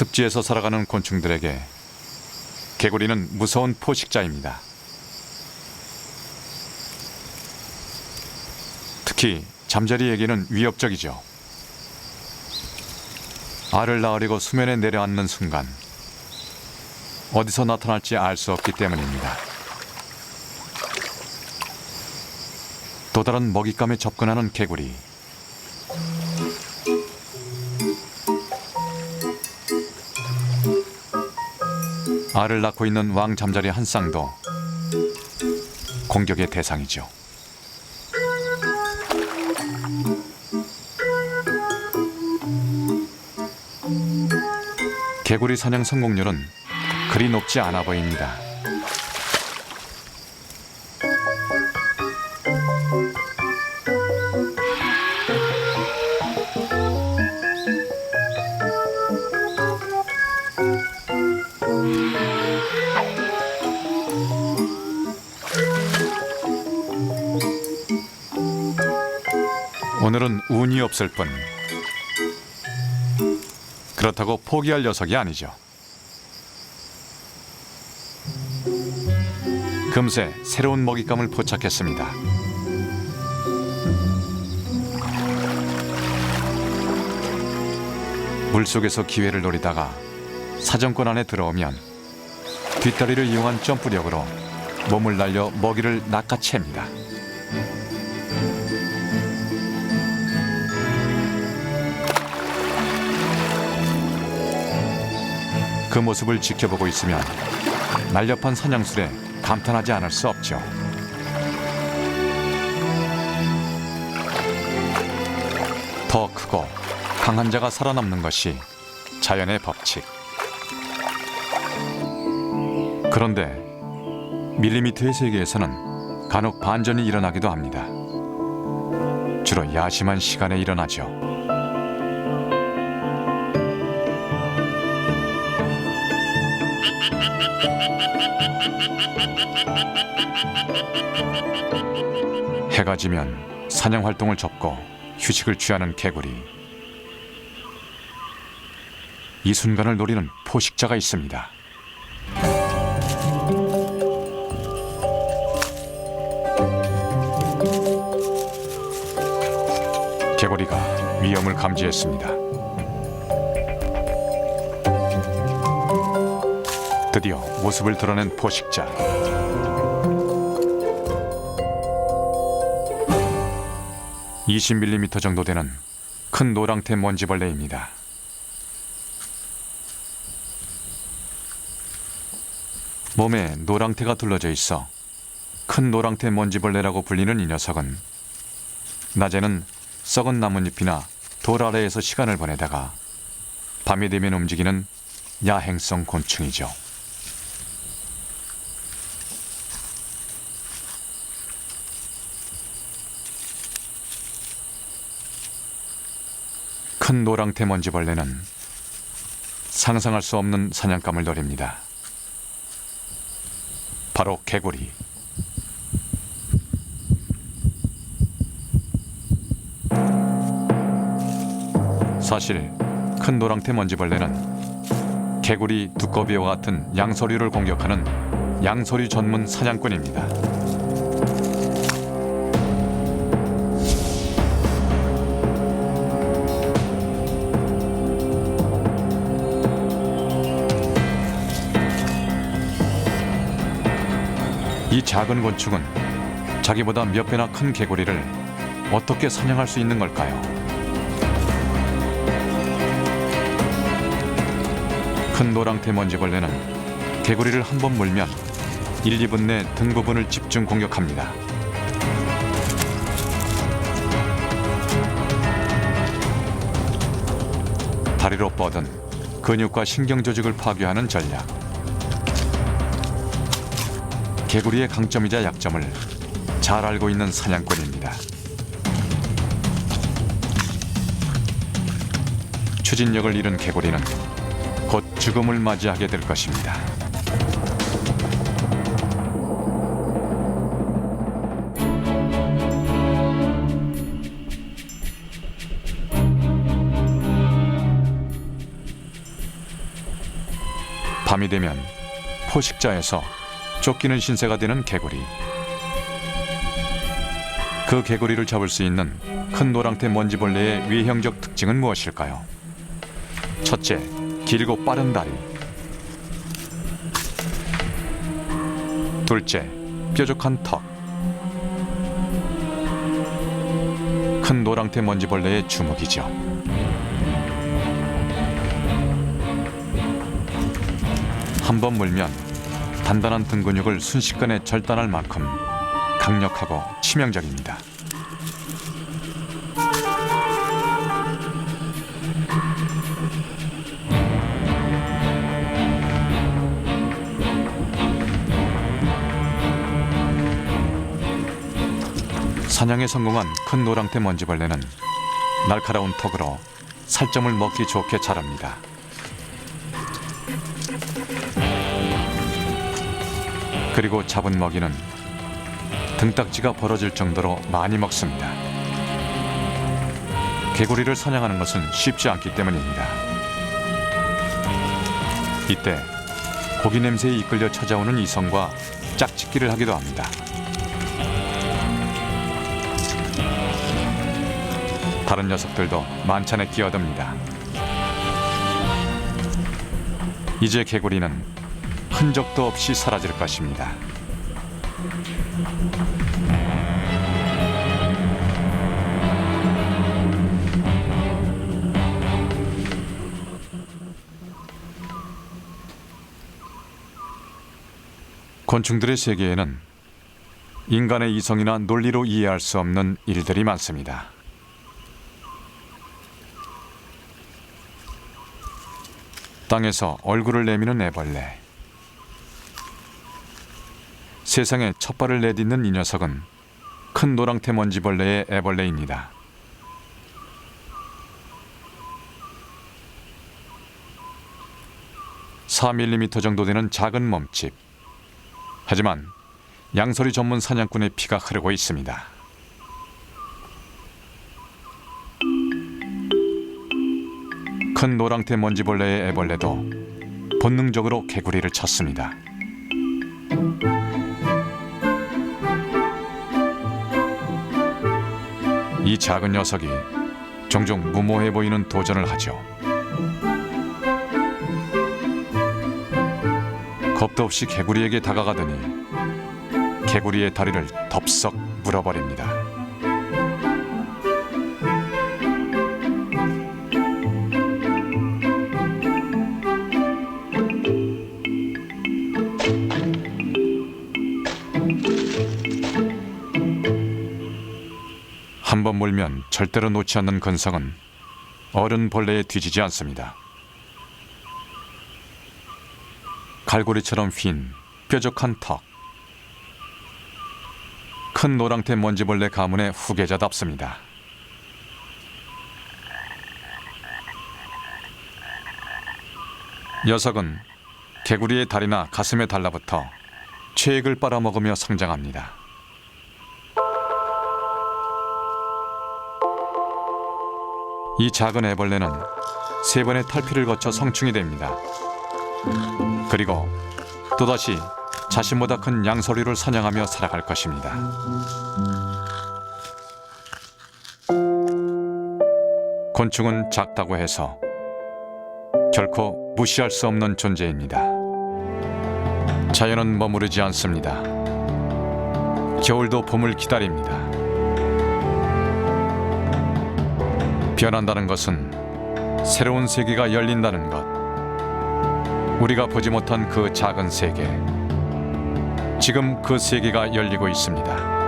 습지에서 살아가는 곤충들에게 개구리는 무서운 포식자입니다. 특히 잠자리에게는 위협적이죠. 알을 낳으려고 수면에 내려앉는 순간 어디서 나타날지 알 수 없기 때문입니다. 또 다른 먹잇감에 접근하는 개구리. 알을 낳고 있는 왕 잠자리 한 쌍도 공격의 대상이죠. 개구리 사냥 성공률은 그리 높지 않아 보입니다. 오늘은 운이 없을 뿐. 그렇다고 포기할 녀석이 아니죠. 금세 새로운 먹잇감을 포착했습니다. 물속에서 기회를 노리다가 사정권 안에 들어오면 뒷다리를 이용한 점프력으로 몸을 날려 먹이를 낚아챕니다. 그 모습을 지켜보고 있으면 날렵한 사냥술에 감탄하지 않을 수 없죠. 더 크고 강한 자가 살아남는 것이 자연의 법칙. 그런데 밀리미터의 세계에서는 간혹 반전이 일어나기도 합니다. 주로 야심한 시간에 일어나죠. 해가 지면 사냥 활동을 접고 휴식을 취하는 개구리. 이 순간을 노리는 포식자가 있습니다. 개구리가 위험을 감지했습니다. 드디어 모습을 드러낸 포식자. (20 m 정도 되는 큰 노랑태 먼지벌레입니다. 몸에 노랑태가 둘러져 있어 큰 노랑태 먼지벌레라고 불리는 이 녀석은 낮에는 썩은 나뭇잎이나 돌 아래에서 시간을 보내다가 밤이 되면 움직이는 야행성 곤충이죠. 큰 노랑태 먼지벌레는 상상할 수 없는 사냥감을 노립니다. 바로 개구리. 사실 큰 노랑태 먼지벌레는 개구리, 두꺼비와 같은 양서류를 공격하는 양서류 전문 사냥꾼입니다. 이 작은 곤충은 자기보다 몇 배나 큰 개구리를 어떻게 사냥할 수 있는 걸까요? 큰 노랑태 먼지벌레는 개구리를 한 번 물면 1, 2분 내 등 부분을 집중 공격합니다. 다리로 뻗은 근육과 신경 조직을 파괴하는 전략. 개구리의 강점이자 약점을 잘 알고 있는 사냥꾼입니다. 추진력을 잃은 개구리는 곧 죽음을 맞이하게 될 것입니다. 밤이 되면 포식자에서 쫓기는 신세가 되는 개구리. 그 개구리를 잡을 수 있는 큰 노랑태 먼지벌레의 외형적 특징은 무엇일까요? 첫째, 길고 빠른 다리. 둘째, 뾰족한 턱. 큰 노랑태 먼지벌레의 주먹이죠. 한 번 물면 단단한 등 근육을 순식간에 절단할 만큼 강력하고 치명적입니다. 사냥에 성공한 큰 노랑태 먼지벌레는 날카로운 턱으로 살점을 먹기 좋게 자랍니다. 그리고 잡은 먹이는 등딱지가 벌어질 정도로 많이 먹습니다. 개구리를 사냥하는 것은 쉽지 않기 때문입니다. 이때 고기 냄새에 이끌려 찾아오는 이성과 짝짓기를 하기도 합니다. 다른 녀석들도 만찬에 끼어듭니다. 이제 개구리는 흔적도 없이 사라질 것입니다. 곤충들의 세계에는 인간의 이성이나 논리로 이해할 수 없는 일들이 많습니다. 땅에서 얼굴을 내미는 애벌레. 세상에 첫 발을 내딛는 이 녀석은 큰 노랑태 먼지벌레의 애벌레입니다. (4mm) 정도 되는 작은 몸집. 하지만 양서리 전문 사냥꾼의 피가 흐르고 있습니다. 큰 노랑태 먼지벌레의 애벌레도 본능적으로 개구리를 쳤습니다. 이 작은 녀석이 종종 무모해 보이는 도전을 하죠. 겁도 없이 개구리에게 다가가더니 개구리의 다리를 덥석 물어버립니다. 물면 절대로 놓지 않는 근성은 어른 벌레에 뒤지지 않습니다. 갈고리처럼 휜 뾰족한 턱. 큰 노랑태 먼지벌레 가문의 후계자답습니다. 녀석은 개구리의 다리나 가슴에 달라붙어 체액을 빨아먹으며 성장합니다. 이 작은 애벌레는 세 번의 탈피를 거쳐 성충이 됩니다. 그리고 또다시 자신보다 큰 양서리를 사냥하며 살아갈 것입니다. 곤충은 작다고 해서 결코 무시할 수 없는 존재입니다. 자연은 머무르지 않습니다. 겨울도 봄을 기다립니다. 변한다는 것은 새로운 세계가 열린다는 것. 우리가 보지 못한 그 작은 세계. 지금 그 세계가 열리고 있습니다.